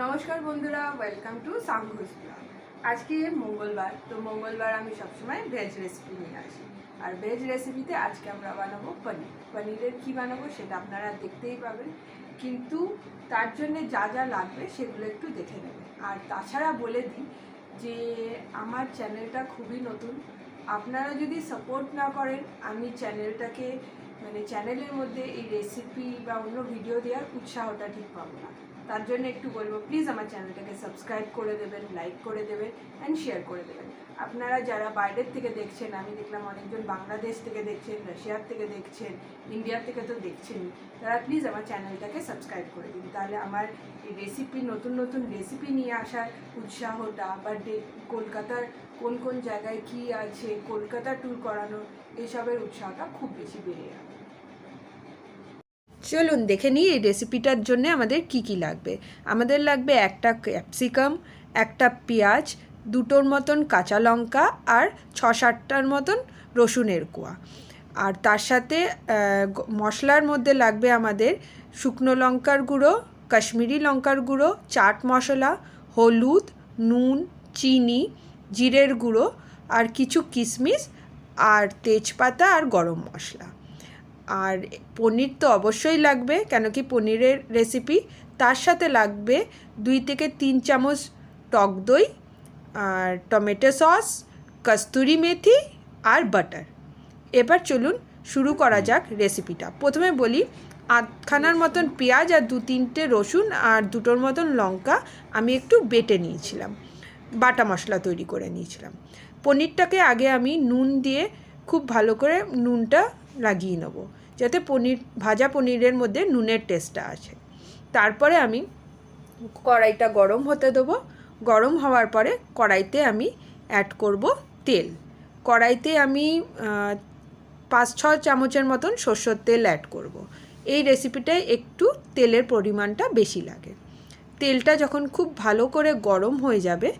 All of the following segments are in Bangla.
নমস্কার বন্ধুরা ওয়েলকাম টু সাংঘোষ আজকে মঙ্গলবার, তো মঙ্গলবার আমি সবসময় ভেজ রেসিপি নিয়ে আসি। আর ভেজ রেসিপিতে আজকে আমরা বানাবো পনির। পনিরের কী বানাবো সেটা আপনারা দেখতেই পাবেন। কিন্তু তার জন্য যা যা লাগবে সেগুলো একটু দেখে নেবেন। আর তাছাড়া বলে দিই যে আমার চ্যানেলটা খুবই নতুন। আপনারা যদি সাপোর্ট না করেন, আমি চ্যানেলটাকে মানে চ্যানেলের মধ্যে এই রেসিপি বা অন্য ভিডিও দেওয়ার উৎসাহটা ঠিক পাবো না। তার জন্য একটু বলব প্লিজ আমার চ্যানেলটাকে সাবস্ক্রাইব করে দেবেন লাইক করে দেবেন অ্যান্ড শেয়ার করে দেবেন। আপনারা যারা বাইরের থেকে দেখছেন, আমি দেখলাম অনেকজন বাংলাদেশ থেকে দেখছেন, রাশিয়ার থেকে দেখছেন ইন্ডিয়ার থেকে তো দেখছেনই, তারা প্লিজ আমার চ্যানেলটাকে সাবস্ক্রাইব করে দিন। তাহলে আমার এই রেসিপি নতুন নতুন রেসিপি নিয়ে আসার উৎসাহটা বা কলকাতার কোন কোন জায়গায় কি আছে, কলকাতা ট্যুর করানো এইসবের উৎসাহটা খুব বেশি বেড়ে যাবে। চলুন দেখে নিই এই রেসিপিটার জন্য আমাদের কি কি লাগবে। আমাদের লাগবে একটা ক্যাপসিকাম একটা পেঁয়াজ, দুটোর মতন কাঁচা লঙ্কা আর ছ সাতটার মতন রসুনের কোয়া। আর তার সাথে মশলার মধ্যে লাগবে আমাদের শুকনো লঙ্কার গুঁড়ো, কাশ্মীরি লঙ্কার গুঁড়ো, চাট মশলা, হলুদ, নুন, চিনি, জিরের গুঁড়ো, আর কিছু কিশমিশ আর তেজপাতা আর গরম মশলা। আর পনির তো অবশ্যই লাগবে, কেন কি পনিরের রেসিপি তার সাথে লাগবে দুই থেকে তিন চামচ টক দই, আর টমেটো সস, কস্তুরি মেথি আর বাটার। এবার চলুন শুরু করা যাক রেসিপিটা প্রথমে বলি, আধখানার মতন পেঁয়াজ আর দু তিনটে রসুন আর দুটোর মতন লঙ্কা আমি একটু বেটে নিয়েছিলাম, বাটা মশলা তৈরি করে নিয়েছিলাম। পনিরটাকে আগে আমি নুন দিয়ে খুব ভালো করে নুনটা লাগিয়ে নেব। যাতে পনির, ভাজা পনিরের মধ্যে নুনের টেস্টটা আছে তারপরে আমি কড়াইটা গরম হতে দেবো। গরম হওয়ার পরে কড়াইতে আমি অ্যাড করব তেল। কড়াইতে আমি পাঁচ ছ চামচের মতন সর্ষের তেল অ্যাড করব। এই রেসিপিটায় একটু তেলের পরিমাণটা বেশি লাগে। তেলটা যখন খুব ভালো করে গরম হয়ে যাবে,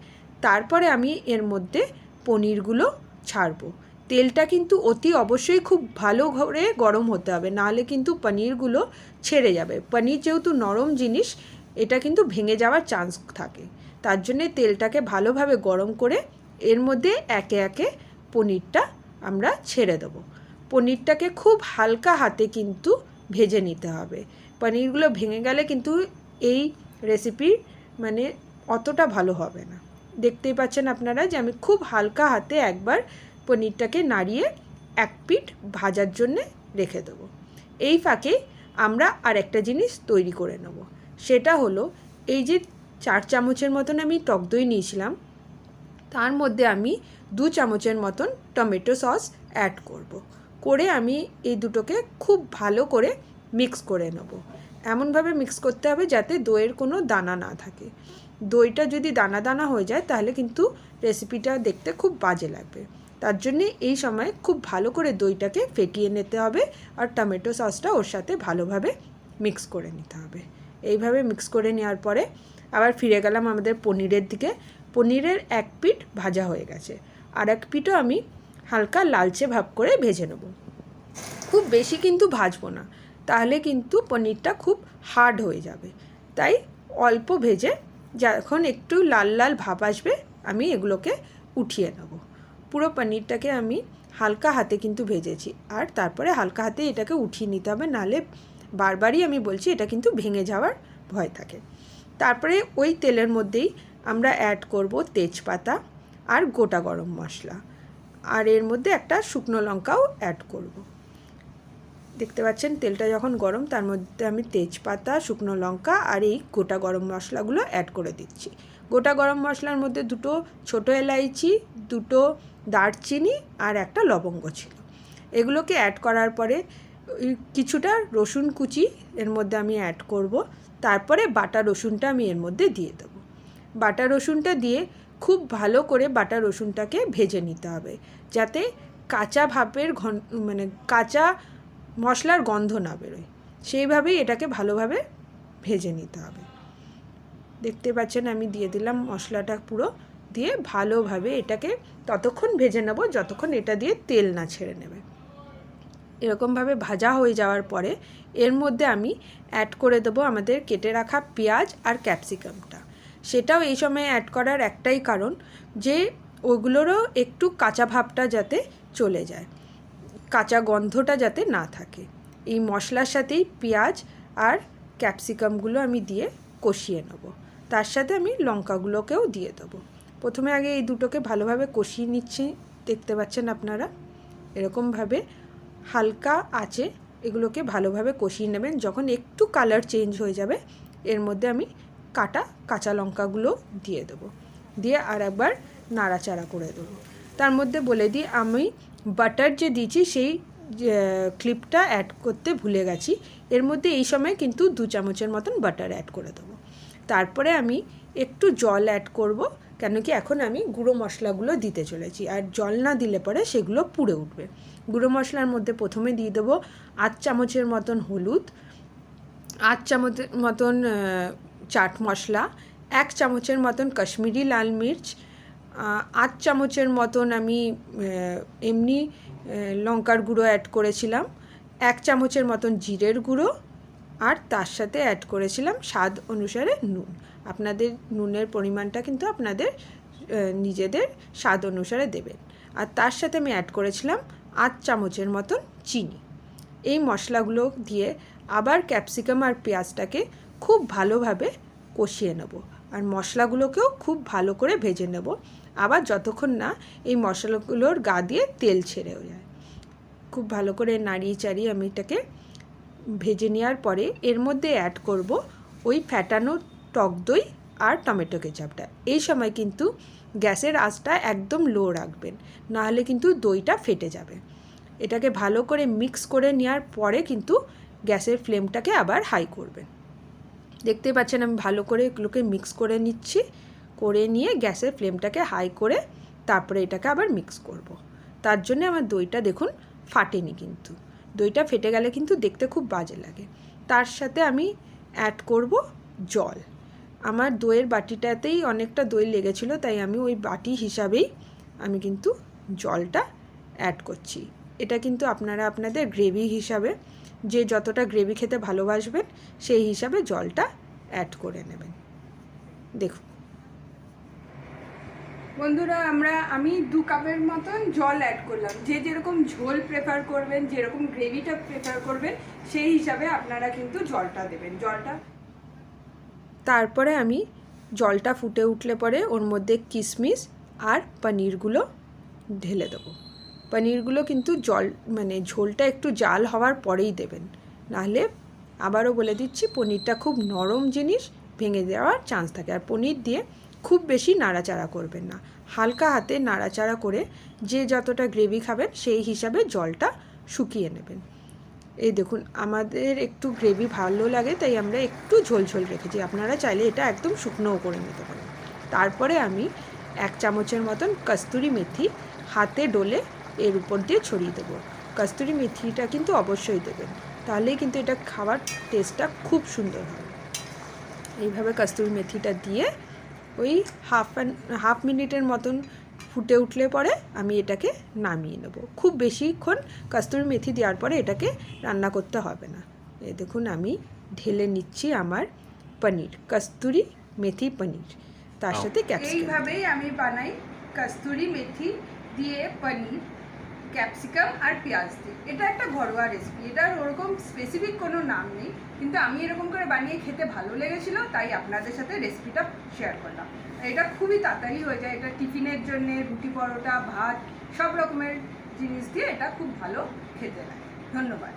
তারপরে আমি এর মধ্যে পনিরগুলো ছাড়বো। তেলটা কিন্তু অতি অবশ্যই খুব ভালো করে গরম হতে হবে। নাহলে কিন্তু পনিরগুলো ছেড়ে যাবে। পনির যেহেতু নরম জিনিস, এটা কিন্তু ভেঙে যাওয়ার চান্স থাকে। তার জন্যে তেলটাকে ভালোভাবে গরম করে এর মধ্যে একে একে পনিরটা আমরা ছেড়ে দেবো। পনিরটাকে খুব হালকা হাতে কিন্তু ভেজে নিতে হবে। পনিরগুলো ভেঙে গেলে কিন্তু এই রেসিপি মানে অতটা ভালো হবে না। দেখতেই পাচ্ছেন আপনারা যে আমি খুব হালকা হাতে একবার পনিরটাকে নাড়িয়ে এক পিঠ ভাজার জন্যে রেখে দেবো। এই ফাঁকে আমরা আর একটা জিনিস তৈরি করে নেব। সেটা হলো এই যে চার চামচের মতন আমি টক দই নিয়েছিলাম, তার মধ্যে আমি দু চামচের মতন টমেটো সস অ্যাড করব। করে আমি এই দুটোকে খুব ভালো করে মিক্স করে নেব। এমনভাবে মিক্স করতে হবে যাতে দইয়ের কোনো দানা না থাকে। দইটা যদি দানা দানা হয়ে যায় তাহলে কিন্তু রেসিপিটা দেখতে খুব বাজে লাগবে। তার জন্যে এই সময় খুব ভালো করে দইটাকে ফেটিয়ে নিতে হবে আর টমেটো সসটা ওর সাথে ভালোভাবে মিক্স করে নিতে হবে। এইভাবে মিক্স করে নেওয়ার পরে আবার ফিরে গেলাম আমাদের পনিরের দিকে। পনিরের এক পিঠ ভাজা হয়ে গেছে। আর এক পিঠও আমি হালকা লালচে ভাব করে ভেজে নেব। খুব বেশি কিন্তু ভাজবো না। তাহলে কিন্তু পনিরটা খুব হার্ড হয়ে যাবে। তাই অল্প ভেজে যখন একটু লাল লাল ভাব আসবে, আমি এগুলোকে উঠিয়ে নেব। পুরো পনিরটাকে আমি হালকা হাতে কিন্তু ভেজেছি। আর তারপরে হালকা হাতে এটাকে উঠিয়ে নিতে হবে নাহলে বারবারই আমি বলছি এটা কিন্তু ভেঙে যাওয়ার ভয় থাকে। তারপরে ওই তেলের মধ্যেই আমরা অ্যাড করব তেজপাতা আর গোটা গরম মশলা। আর এর মধ্যে একটা শুকনো লঙ্কাও অ্যাড করব। দেখতে পাচ্ছেন তেলটা যখন গরম, তার মধ্যে আমি তেজপাতা, শুকনো লঙ্কা আর এই গোটা গরম মশলাগুলো অ্যাড করে দিচ্ছি। গোটা গরম মশলার মধ্যে দুটো ছোটো এলাইচি, দুটো দারচিনি আর একটা লবঙ্গ ছিল। এগুলোকে অ্যাড করার পরে কিছুটা রসুন কুচি এর মধ্যে আমি অ্যাড করব। তারপরে বাটা রসুনটা আমি এর মধ্যে দিয়ে দেবো। বাটা রসুনটা দিয়ে খুব ভালো করে বাটা রসুনটাকে ভেজে নিতে হবে। যাতে কাঁচা ভাপের ঘন মানে কাঁচা মশলার গন্ধ না বেরোয়। সেইভাবেই এটাকে ভালোভাবে ভেজে নিতে হবে। দেখতে পাচ্ছেন আমি দিয়ে দিলাম মশলাটা পুরো। দিয়ে ভালোভাবে এটাকে ততক্ষণ ভেজে নেব, যতক্ষণ এটা দিয়ে তেল না ছেড়ে নেবে। এরকমভাবে ভাজা হয়ে যাওয়ার পরে এর মধ্যে আমি অ্যাড করে দেবো আমাদের কেটে রাখা পেঁয়াজ আর ক্যাপসিকামটা সেটাও এই সময় অ্যাড করার একটাই কারণ যে ওগুলোরও একটু কাঁচা ভাবটা যাতে চলে যায়, কাঁচা গন্ধটা যাতে না থাকে। এই মশলার সাথেই পেঁয়াজ আর ক্যাপসিকামগুলো আমি দিয়ে কষিয়ে নেব। তার সাথে আমি লঙ্কাগুলোকেও দিয়ে দেবো। প্রথমে আগে এই দুটোকে ভালোভাবে কষিয়ে নিচ্ছি, দেখতে পাচ্ছেন আপনারা। এরকমভাবে হালকা আঁচে এগুলোকে ভালোভাবে কষিয়ে নেবেন। যখন একটু কালার চেঞ্জ হয়ে যাবে, এর মধ্যে আমি কাটা কাঁচা লঙ্কাগুলো দিয়ে দেবো। দিয়ে আর একবার নাড়াচাড়া করে দেবো। তার মধ্যে বলে দিই, আমি বাটার যে দিয়েছি, সেই ক্লিপটা অ্যাড করতে ভুলে গেছি। এর মধ্যে এই সময় কিন্তু দু চামচের মতন বাটার অ্যাড করে দেবো। তারপরে আমি একটু জল অ্যাড করব। কেন কি এখন আমি গুঁড়ো মশলাগুলো দিতে চলেছি। আর জল না দিলে পরে সেগুলো পুড়ে উঠবে। গুঁড়ো মশলার মধ্যে প্রথমে দিয়ে দেবো আধ চামচের মতন হলুদ, আধ চামচের মতন চাট মশলা, এক চামচের মতন কাশ্মীরি লাল মির্চ আধ চামচের মতন আমি এমনি লঙ্কার গুঁড়ো অ্যাড করেছিলাম, এক চামচের মতন জিরের গুঁড়ো, আর তার সাথে অ্যাড করেছিলাম স্বাদ অনুসারে নুন। আপনাদের নুনের পরিমাণটা কিন্তু আপনাদের নিজেদের স্বাদ অনুসারে দেবেন। আর তার সাথে আমি অ্যাড করেছিলাম আধ চামচের মতন চিনি। এই মশলাগুলো দিয়ে আবার ক্যাপসিকাম আর পেঁয়াজটাকে খুব ভালোভাবে কষিয়ে নেব। আর মশলাগুলোকেও খুব ভালো করে ভেজে নেব। আবার যতক্ষণ না এই মশলাগুলোর গা দিয়ে তেল ছেড়ে যায়। খুব ভালো করে নাড়িয়ে চাড়িয়ে আমি এটাকে ভেজে নেওয়ার পরে এর মধ্যে অ্যাড করব ওই ফ্যাটানো টক দই আর টমেটো কেচাপটা। এই সময় কিন্তু গ্যাসের আঁচটা একদম লো রাখবেন, নাহলে কিন্তু দইটা ফেটে যাবে। এটাকে ভালো করে মিক্স করে নেওয়ার পরে কিন্তু গ্যাসের ফ্লেমটাকে আবার হাই করবেন। দেখতে পাচ্ছেন আমি ভালো করে এগুলোকে মিক্স করে নিচ্ছি, করে নিয়ে গ্যাসের ফ্লেমটাকে হাই করে তারপরে এটাকে আবার মিক্স করব। তার জন্য আমার দইটা দেখুন ফাটেনি কিন্তু। দইটা ফেটে গেলে কিন্তু দেখতে খুব বাজে লাগে। তার সাথে আমি অ্যাড করব জল। আমার দইয়ের বাটিটাতেই অনেকটা দই লেগেছিলো, তাই আমি ওই বাটি হিসাবেই আমি কিন্তু জলটা অ্যাড করছি। এটা কিন্তু আপনারা আপনাদের গ্রেভি হিসাবে, যে যতটা গ্রেভি খেতে ভালোবাসবেন, সেই হিসাবে জলটা অ্যাড করে নেবেন। দেখুন। বন্ধুরা, আমরা, আমি দু কাপের মতন জল অ্যাড করলাম। যে যেরকম ঝোল প্রেফার করবেন, যেরকম গ্রেভিটা প্রেফার করবেন, সেই হিসাবে আপনারা কিন্তু জলটা দেবেন। জলটা তারপরে আমি জলটা ফুটে উঠলে পরে ওর মধ্যে কিশমিশ আর পনিরগুলো ঢেলে দেবো। পনিরগুলো কিন্তু জল মানে ঝোলটা একটু জাল হওয়ার পরেই দেবেন। নাহলে আবারও বলে দিচ্ছি, পনিরটা খুব নরম জিনিস ভেঙে দেওয়ার চান্স থাকে। আর পনির দিয়ে খুব বেশি নাড়াচাড়া করবেন না। হালকা হাতে নাড়াচাড়া করে যে যতটা গ্রেভি খাবেন সেই হিসাবে জলটা শুকিয়ে নেবেন। এই দেখুন, আমাদের একটু গ্রেভি ভালো লাগে, তাই আমরা একটু ঝোল ঝোল রেখেছি। আপনারা চাইলে এটা একদম শুকনোও করে নিতে পারেন। তারপরে আমি এক চামচের মতন কস্তুরি মেথি হাতে ডলে এর উপর দিয়ে ছড়িয়ে দেবো। কস্তুরি মেথিটা কিন্তু অবশ্যই দেবেন, তাহলেই কিন্তু এটা খাওয়ার টেস্টটা খুব সুন্দর হবে। এইভাবে কস্তুরি মেথিটা দিয়ে ওই হাফ অ্যান্ড হাফ মিনিটের মতন ফুটে উঠলে পরে আমি এটাকে নামিয়ে নেব। খুব বেশিক্ষণ কাস্তুরি মেথি দেওয়ার পরে এটাকে রান্না করতে হবে না। এ দেখুন আমি ঢেলে নিচ্ছি আমার পনির কাস্তুরি মেথি পনির। তার সাথে ক্যাপসিকাম। এইভাবেই আমি বানাই কাস্তুরি মেথি দিয়ে পনির। ক্যাপসিকাম আর পেঁয়াজ দিই এটা একটা ঘরোয়া রেসিপি এটার ওরকম স্পেসিফিক কোনো নাম নেই, কিন্তু আমি এরকম করে বানিয়ে খেতে ভালো লেগেছিল, তাই আপনাদের সাথে রেসিপিটা শেয়ার করলাম। এটা খুবই তাড়াতাড়ি হয়ে যায়, এটা টিফিনের জন্য, রুটি পরোটা, ভাত, সব রকমের জিনিস দিয়ে এটা খুব ভালো খেতে লাগে। ধন্যবাদ।